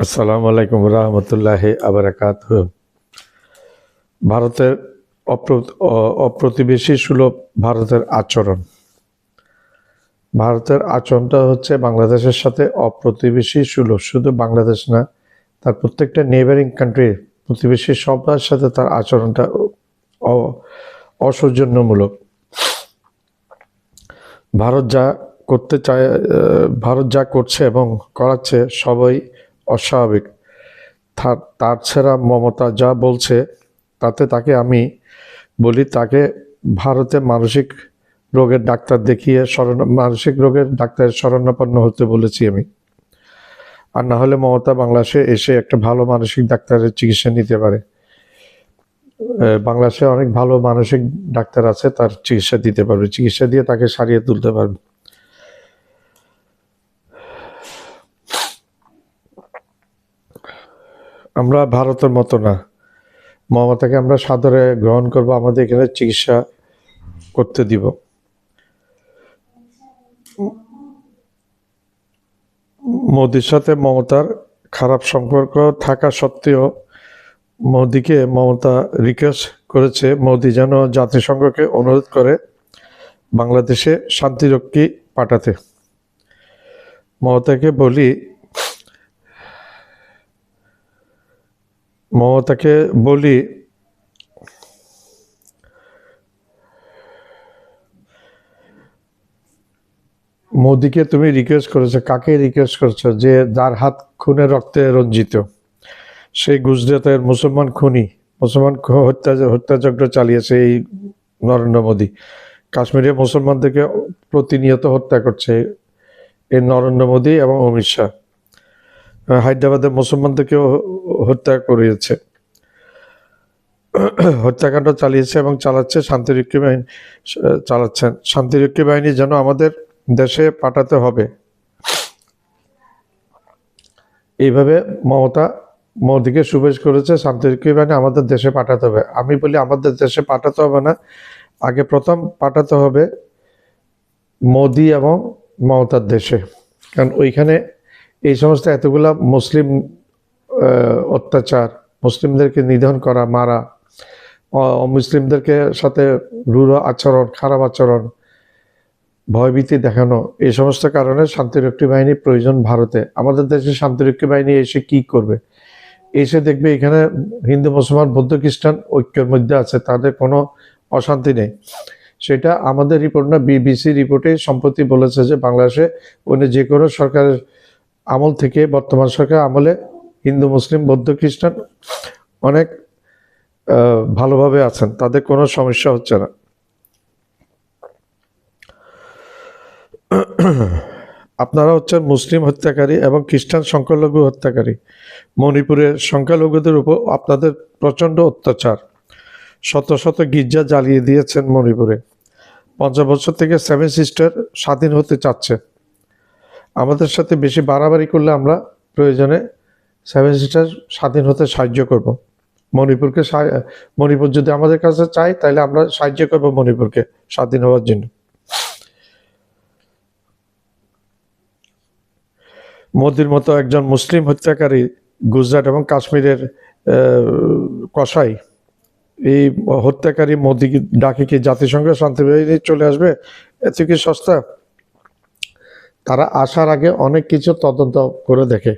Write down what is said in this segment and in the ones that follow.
আসসালামু আলাইকুম রহমতুল্লাহ আবরাকাত ভারতের অপ্র- অপ্রতিবেশী সুলভ ভারতের আচরণ। ভারতের আচরণটা হচ্ছে বাংলাদেশের সাথে অপ্রতিবেশী সুলভ। শুধু বাংলাদেশ না, তার প্রত্যেকটা নেবারিং কান্ট্রির প্রতিবেশী সবার সাথে তার আচরণটা অসৌজন্যমূলক। ভারত যা করতে চায় ভারত যা করছে এবং করাচ্ছে সবাই অস্বাভাবিক। তার ছাড়া মমতা যা বলছে, তাতে তাকে আমি বলি, তাকে ভারতে মানসিক রোগের ডাক্তার দেখিয়ে শরণ, মানসিক রোগের ডাক্তারের শরণাপন্ন হতে বলেছি আমি। আর না হলে মমতা বাংলাদেশে এসে একটা ভালো মানসিক ডাক্তারের চিকিৎসা নিতে পারে। বাংলাদেশে অনেক ভালো মানসিক ডাক্তার আছে, তার চিকিৎসা দিতে পারবে। চিকিৎসা দিয়ে তাকে সারিয়ে তুলতে পারবে। আমরা ভারতের মতো না। মমতাকে আমরা সাদরে গ্রহণ করব, আমাদের এখানে চিকিৎসা করতে দিব। মোদির সাথে মমতার খারাপ সম্পর্ক থাকা সত্ত্বেও মোদিকে মমতা রিকোয়েস্ট করেছে। মোদি যেন জাতিসংঘকে অনুরোধ করে বাংলাদেশে শান্তিরক্ষী পাঠাতে। মমতাকে বলি মমতাকে বলি, মোদিকে তুমি রিকোয়েস্ট করেছ, কাকে রিকোয়েস্ট করেছ? যে যার হাত খুনে রক্তে রঞ্জিত, সেই গুজরাতের মুসলমান খুনি, মুসলমান হত্যাযজ্ঞ চালিয়েছে এই নরেন্দ্র মোদী। কাশ্মীরে মুসলমানদেরকে প্রতিনিয়ত হত্যা করছে এই নরেন্দ্র মোদী এবং অমিত শাহ। হায়দ্রাবাদের মুসলমানদেরকেও হত্যা করিয়েছে। হত্যাকাণ্ড চালিয়েছে এবং চালাচ্ছে শান্তিরক্ষী বাহিনী, চালাচ্ছেন। শান্তিরক্ষী বাহিনী যেন আমাদের দেশে পাঠাতে হবে। এইভাবে মমতা মোদীকে সুবেশ করেছে শান্তিরক্ষী বাহিনী আমাদের দেশে পাঠাতে হবে। আমি বলি আমাদের দেশে পাঠাতে হবে না, আগে প্রথম পাঠাতে হবে মোদি এবং মমতার দেশে। কারণ ওইখানে এই সমস্ত এতগুলা মুসলিম অত্যাচার, মুসলিমদেরকে নিধন করা, মারা মুসলিমদেরকে সাথে রূঢ় আচরণ, খারাপ আচরণ, ভয়ভীতি দেখানো, এই সমস্ত কারণে শান্তিরক্ষী বাহিনী প্রয়োজন ভারতে। আমাদের দেশে শান্তিরক্ষী বাহিনী এসে কি করবে? এসে দেখবে এখানে হিন্দু, মুসলমান, বৌদ্ধ, খ্রিস্টান ঐক্যের মধ্যে আছে, তাদের কোনো অশান্তি নেই। সেটা আমাদের রিপোর্ট না, বিবিসি রিপোর্টে সম্প্রতি বলেছে যে বাংলাদেশে অন্য যে কোনো সরকারের আমল থেকে বর্তমান সরকার আমলে হিন্দু, মুসলিম, বৌদ্ধ, খ্রিস্টান অনেক ভালোভাবে আছেন। তাদের কোনো সমস্যা হচ্ছে না। আপনারা হচ্ছেন মুসলিম হত্যাকারী এবং খ্রিস্টান সংখ্যালঘু হত্যাকারী। মণিপুরের সংখ্যালঘুদের উপর আপনাদের প্রচণ্ড অত্যাচার। শত শত গির্জা জ্বালিয়ে দিয়েছেন মণিপুরে। পঞ্চাশ বছর থেকে সেভেন সিস্টার স্বাধীন হতে চাচ্ছে। আমাদের সাথে বেশি বাড়াবাড়ি করলে আমরা প্রয়োজনে সেভেন সিস্টার স্বাধীন হতে সাহায্য করব। মণিপুরকে মণিপুর যদি আমাদের কাছে চাই তাহলে আমরা সাহায্য করব মণিপুরকে স্বাধীন হওয়ার জন্য। মোদির মতো একজন মুসলিম হত্যাকারী গুজরাট এবং কাশ্মীরের কসাই, এই হত্যাকারী মোদি ডাকে কি জাতিসংঘ শান্তিবাহিনী চলে আসবে? এত কি সস্তা? তারা আসার আগে অনেক কিছু তদন্ত করে দেখে।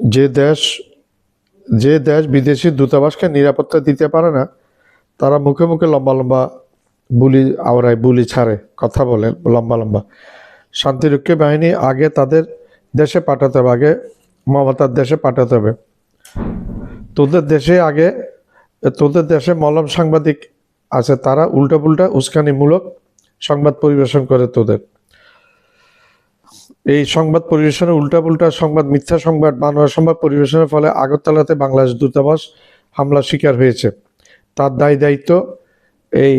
যে দেশ যে দেশ বিদেশি দূতাবাসকে নিরাপত্তা দিতে পারে না, তারা মুখে মুখে লম্বা লম্বা বুলি আওড়ায় বুলি ছাড়ে, কথা বলে, লম্বা লম্বা। শান্তিরক্ষী বাহিনী আগে তাদের দেশে পাঠাতে হবে, আগে মমতার দেশে পাঠাতে হবে। তোদের দেশে আগে, তোদের দেশে মলম সাংবাদিক আছে, তারা উল্টা পুল্টা উস্কানিমূলক সংবাদ পরিবেশন করে তোদের। এই সংবাদ পরিবেশনে উল্টা পুল্টা সংবাদ মিথ্যা সংবাদ বানোয়ার সংবাদ পরিবেশনের ফলে আগরতলাতে বাংলাদেশ দূতাবাস হামলার শিকার হয়েছে। তার দায় দায়িত্ব এই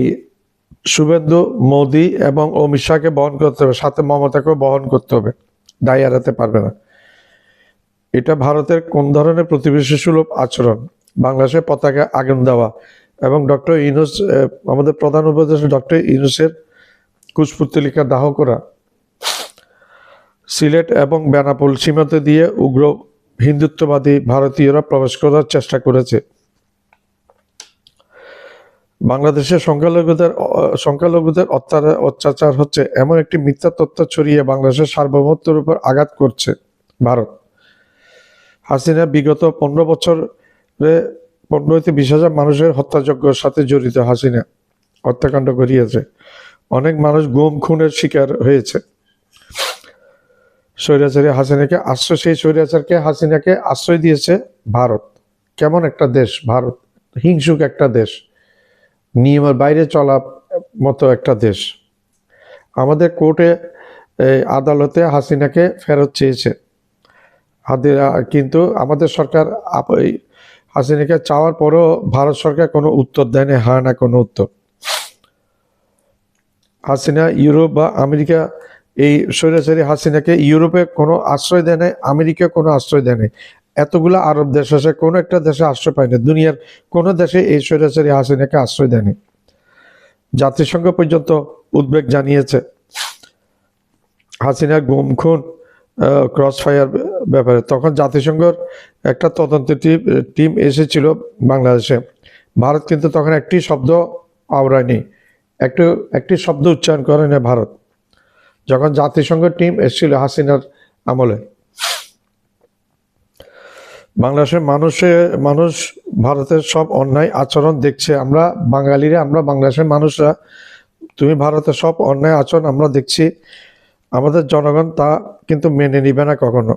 শুভেন্দু মোদি এবং অমিত শাহকে বহন করতে হবে সাথে মমতাকেও বহন করতে হবে। দায় এড়াতে পারবে না। এটা ভারতের কোন ধরনের প্রতিবেশী সুলভ আচরণ? বাংলাদেশের পতাকা আগুন দেওয়া এবং ডক্টর ইউনুস আহ, আমাদের প্রধান উপদেষ্টা ডক্টর ইউনুসের কুশপুত্তলিকা দাহ করা, সিলেট এবং বেনাপোল সীমান্ত দিয়ে উগ্র হিন্দুত্ববাদী ভারতীয়রা প্রবেশ করার চেষ্টা করেছে। বাংলাদেশের সংখ্যালঘুদের সংখ্যালঘুদের অত্যাচার হচ্ছে এমন একটি মিথ্যা তথ্য ছড়িয়ে বাংলাদেশের সার্বভৌমত্বের উপর আঘাত করছে ভারত। হাসিনা বিগত পনেরো বছরে পনেরো বিশ হাজার মানুষের হত্যাযজ্ঞের সাথে জড়িত হাসিনা হত্যাকাণ্ড করিয়েছে অনেক মানুষ গুম, খুনের শিকার হয়েছে। স্বৈরাচারী হাসিনাকে আশ্রয়, সেই স্বৈরাচারকে হাসিনাকে আশ্রয় দিয়েছে ভারত। কেমন একটা দেশ ভারত? হিংসুক একটা দেশ। নিয়মের বাইরে চলা মতো একটা দেশ। আমাদের কোর্টে আদালতে হাসিনাকে ফেরত চেয়েছে। কিন্তু আমাদের সরকার হাসিনাকে চাওয়ার পরেও ভারত সরকার কোনো উত্তর দেয়নি হয় না কোনো উত্তর। হাসিনা, ইউরোপ বা আমেরিকা, এই স্বৈরাচারী হাসিনাকে ইউরোপে কোনো আশ্রয় দেয় নাই আমেরিকা কোনো আশ্রয় দেয় নাই। এতগুলো আরব দেশ আছে, কোনো একটা দেশে আশ্রয় পায়নি দুনিয়ার কোনো দেশে এই স্বৈরাচারী হাসিনাকে আশ্রয় দেয়নি জাতিসংঘ পর্যন্ত উদ্বেগ জানিয়েছে। হাসিনার গুম, খুন ক্রস ফায়ার ব্যাপারে। তখন জাতিসংঘর একটা তদন্ত টিম এসেছিল বাংলাদেশে। ভারত কিন্তু তখন একটি শব্দ আওড়ায়নি। একটু, একটি শব্দ উচ্চারণ করে না ভারত। যখন জাতিসংঘ টিম এসেছিল হাসিনার আমলে, বাংলাদেশের মানুষে, মানুষ, ভারতের সব অন্যায় আচরণ দেখছে। আমরা বাঙালিরা, আমরা বাংলাদেশের মানুষরা, তুমি ভারতের সব অন্যায় আচরণ আমরা দেখছি। আমাদের জনগণ তা কিন্তু মেনে নিবে না কখনো।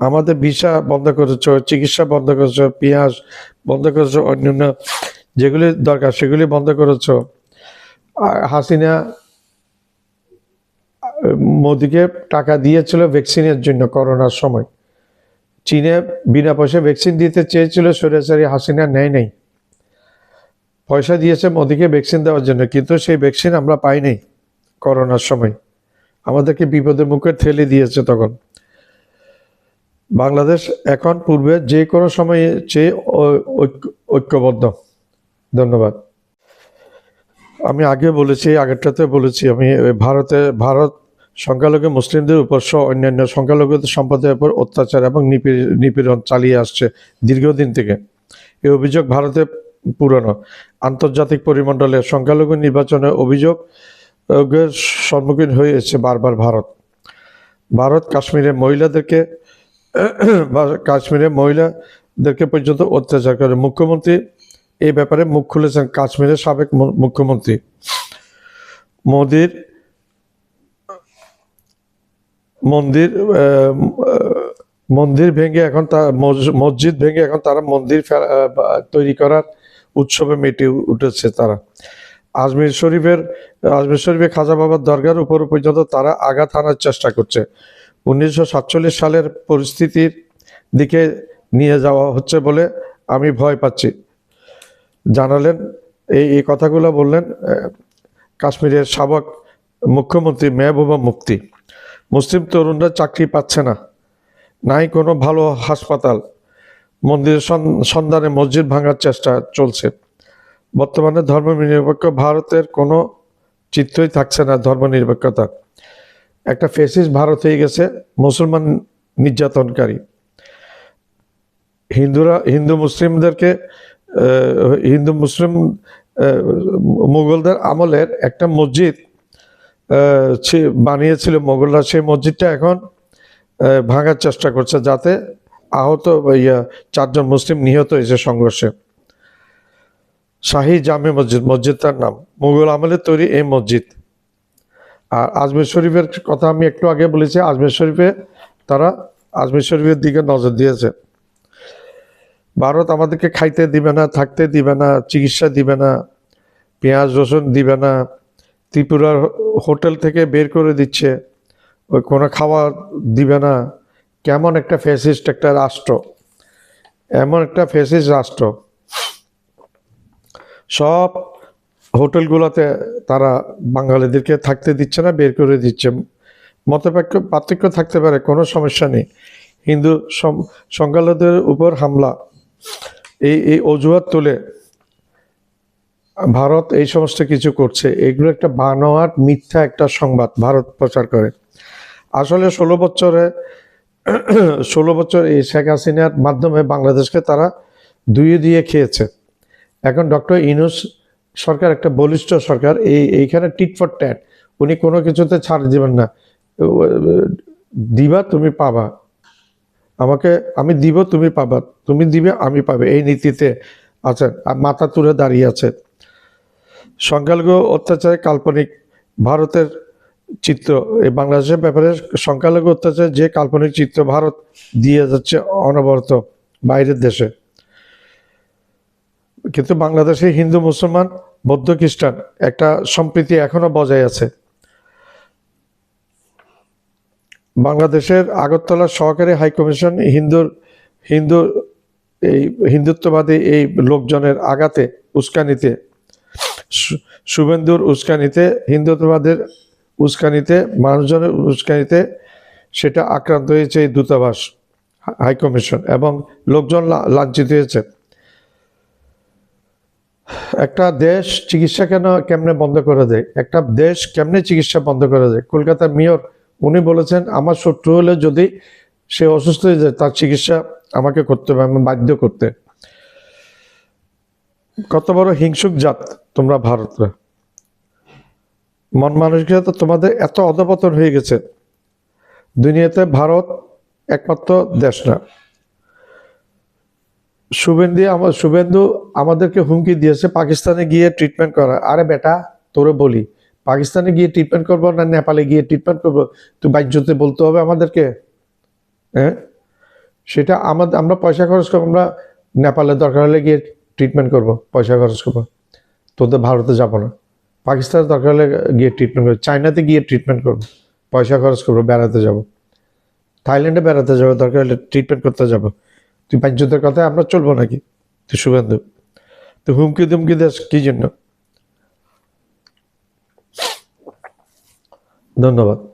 আমাদের ভিসা বন্ধ করেছ, চিকিৎসা বন্ধ করেছ, পেঁয়াজ বন্ধ করেছ, অন্যান্য যেগুলি দরকার সেগুলি বন্ধ করেছ। আর হাসিনা, মোদিকে টাকা দিয়েছিল ভ্যাকসিনের জন্য করোনার সময়। চীনে বিনা পয়সায় ভ্যাকসিন দিতে চেয়েছিল সরাসরি হাসিনা নেয় নাই। পয়সা দিয়েছে মোদিকে ভ্যাকসিন দেওয়ার জন্য, কিন্তু সেই ভ্যাকসিন আমরা পাই নাই করোনার সময়। আমাদেরকে বিপদের মুখে ঠেলে দিয়েছে তখন। বাংলাদেশ এখন পূর্বে যে কোনো সময়ে চেয়ে ঐক্যবদ্ধ। ধন্যবাদ। আমি আগে বলেছি আগেরটাতে বলেছি, আমি ভারতে, ভারত সংখ্যালঘু মুসলিমদের উপর সহ অন্যান্য সংখ্যালঘু সম্প্রদায়ের উপর অত্যাচার এবং নিপীড়- নিপীড়ন চালিয়ে আসছে দীর্ঘদিন থেকে। এই অভিযোগ ভারতে পুরনো। আন্তর্জাতিক পরিমণ্ডলে সংখ্যালঘু নির্বাচনে অভিযোগ সম্মুখীন হয়েছে বারবার ভারত। ভারত কাশ্মীরে মহিলাদেরকে কাশ্মীরে মহিলাদেরকে পর্যন্ত অত্যাচার করে। মুখ্যমন্ত্রী এই ব্যাপারে মুখ খুলেছেন কাশ্মীরের সাবেক মুখ্যমন্ত্রী। মোদির, মন্দির মন্দির ভেঙে এখন তা, মস- মসজিদ ভেঙে এখন তারা মন্দির তৈরি করার উৎসবে মেটে উঠেছে তারা। আজমির শরীফের আজমির শরীফের খাজা বাবার দরগার উপর পর্যন্ত তারা আঘাত হানার চেষ্টা করছে। উনিশশো সাতচল্লিশ সালের পরিস্থিতির দিকে নিয়ে যাওয়া হচ্ছে বলে আমি ভয় পাচ্ছি। জানালেন, এই এই কথাগুলো বললেন কাশ্মীরের সাবেক মুখ্যমন্ত্রী মেহবুবা মুফতি। মুসলিম তরুণরা চাকরি পাচ্ছে না। নাই কোনো ভালো হাসপাতাল। মন্দিরের সন- সন্ধানে মসজিদ ভাঙার চেষ্টা চলছে। বর্তমানে ধর্মনিরপেক্ষ ভারতের কোনো চিত্রই থাকছে না ধর্মনিরপেক্ষতা। একটা ফেসিস ভারত হয়ে গেছে, মুসলমান নির্যাতনকারী। হিন্দুরা, হিন্দু মুসলিমদেরকে হিন্দু, মুসলিম মুঘলদের আমলের একটা মসজিদ বানিয়েছিল মোগলরা সেই মসজিদটা এখন ভাঙার চেষ্টা করছে যাতে আহত ইয়া, চারজন মুসলিম নিহত হয়েছে সংঘর্ষে। শাহী জামে মসজিদ, মসজিদটার নাম। মুঘল আমলে তৈরি এই মসজিদ। আর আজমির শরীফের কথা আমি একটু আগে বলেছি, আজমির শরীফে তারা, আজমির শরীফের দিকে নজর দিয়েছে। ভারত আমাদেরকে খাইতে দিবে না, থাকতে দিবে না, চিকিৎসা দিবে না, পেঁয়াজ, রসুন দিবে না ত্রিপুরার হোটেল থেকে বের করে দিচ্ছে, ওই কোনো খাওয়া দিবে না। কেমন একটা ফেসিস্ট একটা রাষ্ট্র, এমন একটা ফেসিস্ট রাষ্ট্র। সব হোটেলগুলোতে তারা বাঙালিদেরকে থাকতে দিচ্ছে না, বের করে দিচ্ছে। মতপার্থক্য পার্থক্য থাকতে পারে, কোনো সমস্যা নেই। হিন্দু সংখ্যালঘুদের উপর হামলা। এই এই অজুহাত তুলে ভারত এই সমস্ত কিছু করছে। এগুলো একটা বানোয়াট, মিথ্যা একটা সংবাদ ভারত প্রচার করে। আসলে ষোলো বছরে, ষোলো বছর এই শেখ হাসিনার মাধ্যমে বাংলাদেশকে তারা দুইয়ে দিয়ে খেয়েছে। এখন ডক্টর ইনুস সরকার, একটা বলিষ্ঠ সরকার, এই, এইখানে টিট ফর ট্যাট। উনি কোনো কিছুতে ছাড় দিবেন না। দিবা, তুমি পাবা। আমাকে, আমি দিব, তুমি পাবা। তুমি দিবে, আমি পাবে। এই নীতিতে আছেন। মাথা তুলে দাঁড়িয়ে আছে। সংখ্যালঘু অত্যাচারে কাল্পনিক ভারতের চিত্র। এই বাংলাদেশের ব্যাপারে সংখ্যালঘু অত্যাচার যে কাল্পনিক চিত্র ভারত দিয়ে যাচ্ছে অনবরত বাইরের দেশে। কিন্তু বাংলাদেশে হিন্দু, মুসলমান, বৌদ্ধ, খ্রিস্টান একটা সম্প্রীতি এখনও বজায় আছে। বাংলাদেশের আগরতলা সহকারী হাইকমিশন হিন্দুর, হিন্দু, এই হিন্দুত্ববাদী এই লোকজনের আঘাতে উস্কানিতে শুভেন্দুর উস্কানিতে, হিন্দুত্ববাদের উস্কানিতে, মানুষজনের উস্কানিতে সেটা আক্রান্ত হয়েছে এই দূতাবাস হাইকমিশন এবং লোকজন লাঞ্ছিত হয়েছে। একটা দেশ চিকিৎসা কেন, কেমনে বন্ধ করে দেয় একটা দেশ কেমনে চিকিৎসা বন্ধ করে দেয় কলকাতার মেয়র উনি বলেছেন, আমার শত্রু হলে যদি সে অসুস্থ হয়ে যায়, তার চিকিৎসা আমাকে করতে হবে, আমি বাধ্য করতে। কত বড় হিংসুক জাত তোমরা ভারতরা। মন মানসিকতা তোমাদের এত অধপতন হয়ে গেছে। দুনিয়াতে ভারত একমাত্র দেশ না। শুভেন্দু, আমার শুভেন্দু আমাদেরকে হুমকি দিয়েছে, পাকিস্তানে গিয়ে ট্রিটমেন্ট করা। আরে বেটা, তোরে বলি পাকিস্তানে গিয়ে ট্রিটমেন্ট করব না নেপালে গিয়ে ট্রিটমেন্ট করব? তো বাহ্যতে বলতে হবে আমাদেরকে হ্যাঁ? সেটা আমাদের আমরা পয়সা খরচ করব, আমরা নেপালে দরকার হলে গিয়ে ট্রিটমেন্ট করব, পয়সা খরচ করব। তোদের ভারতে যাব না। পাকিস্তানে দরকার হলে গিয়ে ট্রিটমেন্ট করব, চায়নাতে গিয়ে ট্রিটমেন্ট করব, পয়সা খরচ করব, বেড়াতে যাব। থাইল্যান্ডে বেড়াতে যাব, দরকার হলে ট্রিটমেন্ট করতে যাব। তুই বাহ্যতের কথায় আমরা চলবো নাকি? তুই শুভেন্দু তুই হুমকি দুমকি দেশ কি জন্য? ধন্যবাদ।